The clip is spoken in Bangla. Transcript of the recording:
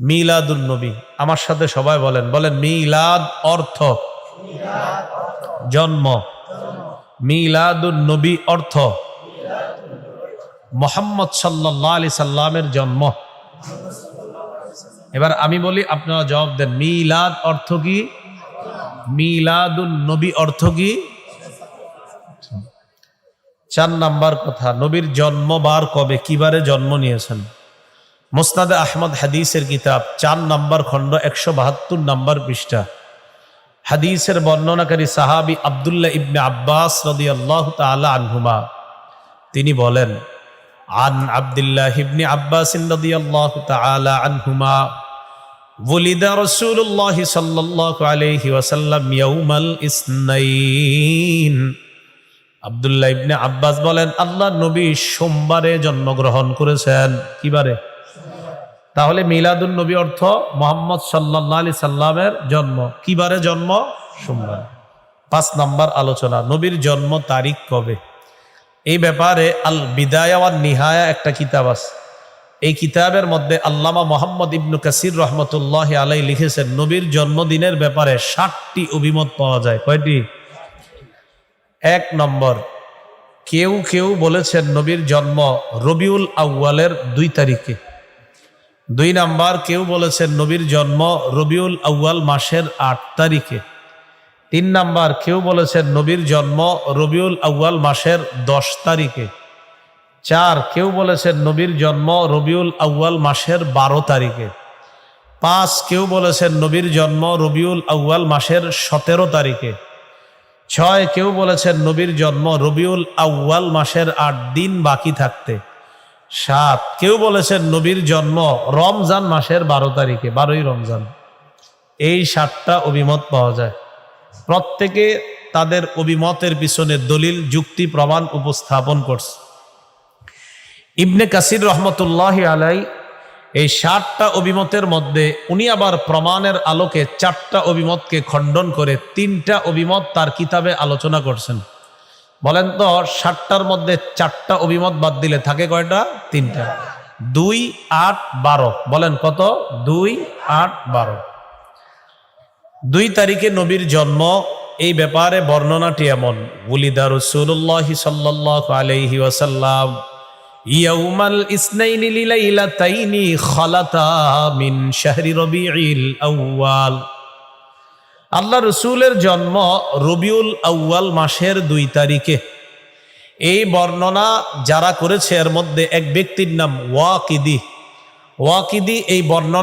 মিলাদুন নবী। আমার সাথে সবাই বলেন বলেন মিলাদ অর্থ। জন্ম। মিলাদুন নবী অর্থ। মোহাম্মদ সাল্লাহ আলি সাল্লামের জন্ম। এবার আমি বলি, আপনারা জবাব দেন, মিলাদ অর্থ কি? মিলাদুন নবী অর্থ কি? চার নাম্বার কথা, নবীর জন্মবার কবে? কিবারে জন্ম নিয়েছেন? মোস্তাদে আহমদ হাদিসের কিতাব চার নাম্বার খণ্ড একশো বাহাত্তর নাম্বার পৃষ্ঠা হাদিসের বর্ণনাকারী সাহাবি আবদুল্লাহ ইবনে আব্বাস রদি আল্লাহ তালা আনহুমা তিনি বলেন আন আবদুল্লাহ ইবনে আব্বাস রদি আল্লাহ তালা আনহুমা ولد رسول الله صلى الله عليه وسلم يوم الاثنين আবদুল্লাহ ইবনে আব্বাস বলেন আল্লাহ নবী সোমবারে জন্মগ্রহণ করেছেন কিবারে তাহলে মিলাদুন নবী অর্থ মোহাম্মদ সাল্লাহ আলি সাল্লামের জন্ম। কিবারে জন্ম? সোমবার। পাঁচ নাম্বার আলোচনা, নবীর জন্ম তারিখ কবে? এই ব্যাপারে আল বিদায়া ওয়ান নিহায়া একটা কিতাব আছে। এই কিতাবের মধ্যে আল্লামা মোহাম্মদ ইবনু কাসির রহমতুল্লাহ আলাই লিখেছেন, নবীর জন্মদিনের ব্যাপারে ষাটটি অভিমত পাওয়া যায়। কয়টি? এক নম্বর, কেউ কেউ বলেছেন নবীর জন্ম রবিউল আউ্বালের দুই তারিখে। দুই নাম্বার, কেউ বলেছেন নবীর জন্ম রবিউল আউ্বাল মাসের আট তারিখে। তিন নাম্বার, কেউ বলেছেন নবীর জন্ম রবিউল আউ্বাল মাসের দশ তারিখে। চার, কেউ বলেছেন নবীর জন্ম রবিউল আউ্বাল মাসের বারো তারিখে। পাঁচ, কেউ বলেছেন নবীর জন্ম রবিউল আউ্বাল মাসের সতেরো তারিখে। ছয়, কেউ বলেছেন নবীর জন্ম রবিউল আউ্বাল মাসের আট দিন বাকি থাকতে। সাত। কেউ বলেছেন নবীর জন্ম রমজান মাসের বারো তারিখে, বারোই রমজান। এই সাতটা অভিমত পাওয়া যায়। প্রত্যেকে তাদের অভিমতের পিছনে দলিল, যুক্তি, প্রমাণ উপস্থাপন করছে। ইবনে কাসির রহমতুল্লাহ আলাই এই ষাটটা অভিমতের মধ্যে উনি আবার প্রমাণের আলোকে চারটা অভিমতকে খণ্ডন করে তিনটা অভিমত তার কিতাবে আলোচনা করছেন। বলেন তো ষাটটার মধ্যে চারটা অভিমত বাদ দিলে থাকে কয়টা? তিনটা। দুই, আট, বারো। বলেন কত? দুই, আট, বারো। দুই তারিখে নবীর জন্ম, এই ব্যাপারে বর্ণনাটি এমন। উলিদা রসুল্লাহ সাল্লাহ আলহি ওয়াসাল্লাম, ইয়াউমাল ইসনাইনি লিলাইলাতাইনি খালাতা মিন শাহরি রবিউল আউয়াল। আল্লাহ রসুলের জন্ম রবিউল আউ্য়াল মাসের দুই তারিখে। এই বর্ণনা যারা করেছে, এর মধ্যে এক ব্যক্তির নাম ওয়াকিদি। ওয়াকিদি এই বর্ণনা